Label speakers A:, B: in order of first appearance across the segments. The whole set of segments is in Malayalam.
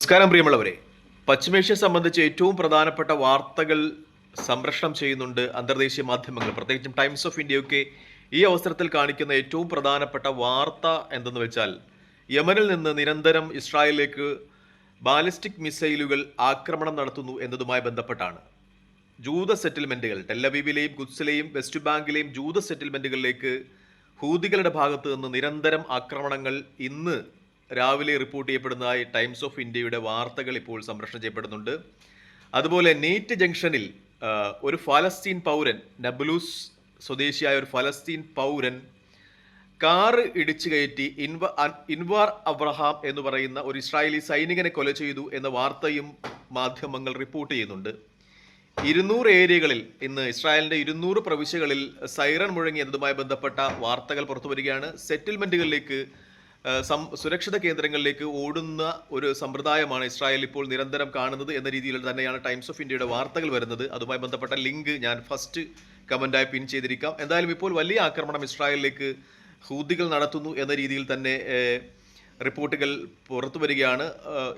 A: നമസ്കാരം പ്രിയമുള്ളവരെ. പശ്ചിമേഷ്യ സംബന്ധിച്ച് ഏറ്റവും പ്രധാനപ്പെട്ട വാർത്തകൾ സംപ്രേഷണം ചെയ്യുന്നുണ്ട് അന്തർദേശീയ മാധ്യമങ്ങൾ. പ്രത്യേകിച്ചും ടൈംസ് ഓഫ് ഇന്ത്യയൊക്കെ ഈ അവസരത്തിൽ കാണിക്കുന്ന ഏറ്റവും പ്രധാനപ്പെട്ട വാർത്ത എന്തെന്ന് വെച്ചാൽ യമനിൽ നിന്ന് നിരന്തരം ഇസ്രായേലിലേക്ക് ബാലിസ്റ്റിക് മിസൈലുകൾ ആക്രമണം നടത്തുന്നു എന്നതുമായി ബന്ധപ്പെട്ടാണ്. ജൂത സെറ്റിൽമെന്റുകൾ ടെല്ലവീവിലെയും ഗുഡ്സിലെയും വെസ്റ്റ് ബാങ്കിലെയും ജൂത സെറ്റിൽമെന്റുകളിലേക്ക് ഹൂതികളുടെ ഭാഗത്ത് നിന്ന് നിരന്തരം ആക്രമണങ്ങൾ ഇന്ന് രാവിലെ റിപ്പോർട്ട് ചെയ്യപ്പെടുന്നതായി ടൈംസ് ഓഫ് ഇന്ത്യയുടെ വാർത്തകൾ ഇപ്പോൾ സംപ്രേഷണം ചെയ്യപ്പെടുന്നുണ്ട്. അതുപോലെ നെയ്റ്റ് ജംഗ്ഷനിൽ ഒരു ഫലസ്തീൻ പൗരൻ നബ്ലൂസ് സ്വദേശിയായ ഒരു ഫലസ്തീൻ പൗരൻ കാറ് ഇടിച്ചു കയറ്റി ഇൻവ ഇൻവാർ അബ്രഹാം എന്ന് പറയുന്ന ഒരു ഇസ്രായേലി സൈനികനെ കൊല ചെയ്തു എന്ന വാർത്തയും മാധ്യമങ്ങൾ റിപ്പോർട്ട് ചെയ്യുന്നുണ്ട്. ഇരുന്നൂറ് ഏരിയകളിൽ ഇന്ന് ഇസ്രായേലിന്റെ ഇരുന്നൂറ് പ്രവിശ്യകളിൽ സൈറൺ മുഴങ്ങിയതുമായി ബന്ധപ്പെട്ട വാർത്തകൾ പുറത്തു വരികയാണ്. സെറ്റിൽമെന്റുകളിലേക്ക് ആ, സം- സുരക്ഷിത കേന്ദ്രങ്ങളിലേക്ക് ഓടുന്ന ഒരു സമ്പ്രദായമാണ് ഇസ്രായേൽ ഇപ്പോൾ നിരന്തരം കാണുന്നത് എന്ന രീതിയിൽ തന്നെയാണ് ടൈംസ് ഓഫ് ഇന്ത്യയുടെ വാർത്തകൾ വരുന്നത്. അതുമായി ബന്ധപ്പെട്ട ലിങ്ക് ഞാൻ ഫസ്റ്റ് കമന്റായി പിൻ ചെയ്തിരിക്കാം. എന്തായാലും ഇപ്പോൾ വലിയ ആക്രമണം ഇസ്രായേലിലേക്ക് ഹൂതികൾ നടത്തുന്നു എന്ന രീതിയിൽ തന്നെ റിപ്പോർട്ടുകൾ പുറത്തു വരികയാണ്.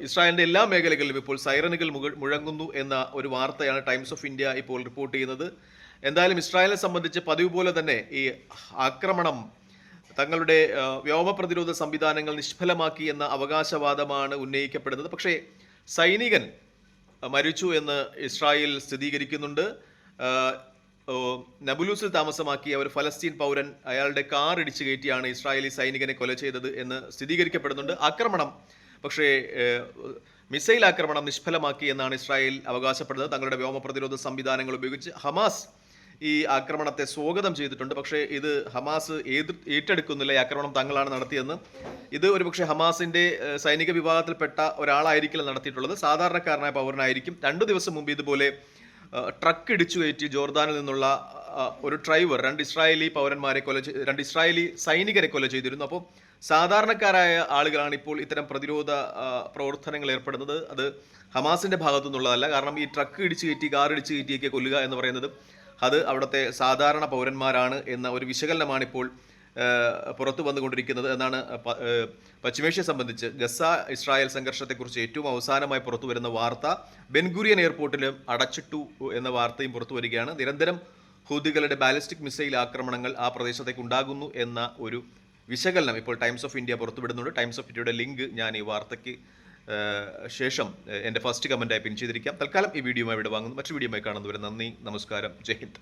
A: ഇസ്രായേലിന്റെ എല്ലാ മേഖലകളിലും ഇപ്പോൾ സൈറനുകൾ മുഴങ്ങുന്നു എന്ന ഒരു വാർത്തയാണ് ടൈംസ് ഓഫ് ഇന്ത്യ ഇപ്പോൾ റിപ്പോർട്ട് ചെയ്യുന്നത്. എന്തായാലും ഇസ്രായേലിനെ സംബന്ധിച്ച് പതിവ് പോലെ തന്നെ ഈ ആക്രമണം തങ്ങളുടെ വ്യോമ പ്രതിരോധ സംവിധാനങ്ങൾ നിഷ്ഫലമാക്കി എന്ന അവകാശവാദമാണ് ഉന്നയിക്കപ്പെടുന്നത്. പക്ഷേ സൈനികൻ മരിച്ചു എന്ന് ഇസ്രായേൽ സ്ഥിരീകരിക്കുന്നുണ്ട്. നബുലൂസിൽ താമസമാക്കിയ ഒരു ഫലസ്തീൻ പൗരൻ അയാളുടെ കാർ ഇടിച്ചു കയറ്റിയാണ് ഇസ്രായേലി സൈനികനെ കൊല ചെയ്തത് എന്ന് സ്ഥിരീകരിക്കപ്പെടുന്നുണ്ട്. ആക്രമണം പക്ഷേ മിസൈൽ ആക്രമണം നിഷ്ഫലമാക്കി എന്നാണ് ഇസ്രായേൽ അവകാശപ്പെടുന്നത്. തങ്ങളുടെ വ്യോമ പ്രതിരോധ സംവിധാനങ്ങൾ ഉപയോഗിച്ച് ഹമാസ് ഈ ആക്രമണത്തെ സ്വാഗതം ചെയ്തിട്ടുണ്ട്. പക്ഷേ ഇത് ഹമാസ് ഏറ്റെടുക്കുന്നില്ല. ഈ ആക്രമണം തങ്ങളാണ് നടത്തിയെന്ന് ഇത് ഒരുപക്ഷെ ഹമാസിന്റെ സൈനിക വിഭാഗത്തിൽപ്പെട്ട ഒരാളായിരിക്കില്ല നടത്തിയിട്ടുള്ളത്. സാധാരണക്കാരനായ പൗരനായിരിക്കും. രണ്ടു ദിവസം മുമ്പ് ഇതുപോലെ ട്രക്ക് ഇടിച്ചു കയറ്റി ജോർദാനിൽ നിന്നുള്ള ഒരു ഡ്രൈവർ രണ്ട് ഇസ്രായേലി പൗരന്മാരെ കൊല രണ്ട് ഇസ്രായേലി സൈനികരെ കൊല ചെയ്തിരുന്നു. അപ്പോൾ സാധാരണക്കാരായ ആളുകളാണ് ഇപ്പോൾ ഇത്തരം പ്രതിരോധ പ്രവർത്തനങ്ങൾ ഏർപ്പെടുന്നത്. അത് ഹമാസിന്റെ ഭാഗത്തു നിന്നുള്ളതല്ല കാരണം ഈ ട്രക്ക് ഇടിച്ചു കയറ്റി കാർ ഇടിച്ചു കയറ്റിയൊക്കെ കൊല്ലുക എന്ന് പറയുന്നത് അത് അവിടുത്തെ സാധാരണ പൗരന്മാരാണ് എന്ന ഒരു വിശകലനമാണ് ഇപ്പോൾ പുറത്തു വന്നുകൊണ്ടിരിക്കുന്നത് എന്നാണ് പശ്ചിമേഷ്യ സംബന്ധിച്ച് ഗസ ഇസ്രായേൽ സംഘർഷത്തെക്കുറിച്ച് ഏറ്റവും അവസാനമായി പുറത്തു വരുന്ന വാർത്ത ബെൻഗുരിയൻ എയർപോർട്ടിലും അടച്ചിട്ടു എന്ന വാർത്തയും പുറത്തു വരികയാണ്. നിരന്തരം ഹൂദികളുടെ ബാലിസ്റ്റിക് മിസൈൽ ആക്രമണങ്ങൾ ആ പ്രദേശത്തേക്ക് ഉണ്ടാകുന്നു എന്ന ഒരു വിശകലനം ഇപ്പോൾ ടൈംസ് ഓഫ് ഇന്ത്യ പുറത്തുവിടുന്നുണ്ട് ടൈംസ് ഓഫ് ഇന്ത്യയുടെ ലിങ്ക് ഞാൻ ഈ വാർത്തയ്ക്ക് ശേഷം എന്റെ ഫസ്റ്റ് കമന്റായി പിൻ ചെയ്തിരിക്കാം. തൽക്കാലം ഈ വീഡിയോയുമായി ഇവിടെ വാങ്ങുന്നു. മറ്റു വീഡിയോയുമായി കാണുന്നവരെ നന്ദി നമസ്കാരം. ജയ് ഹിന്ദ്.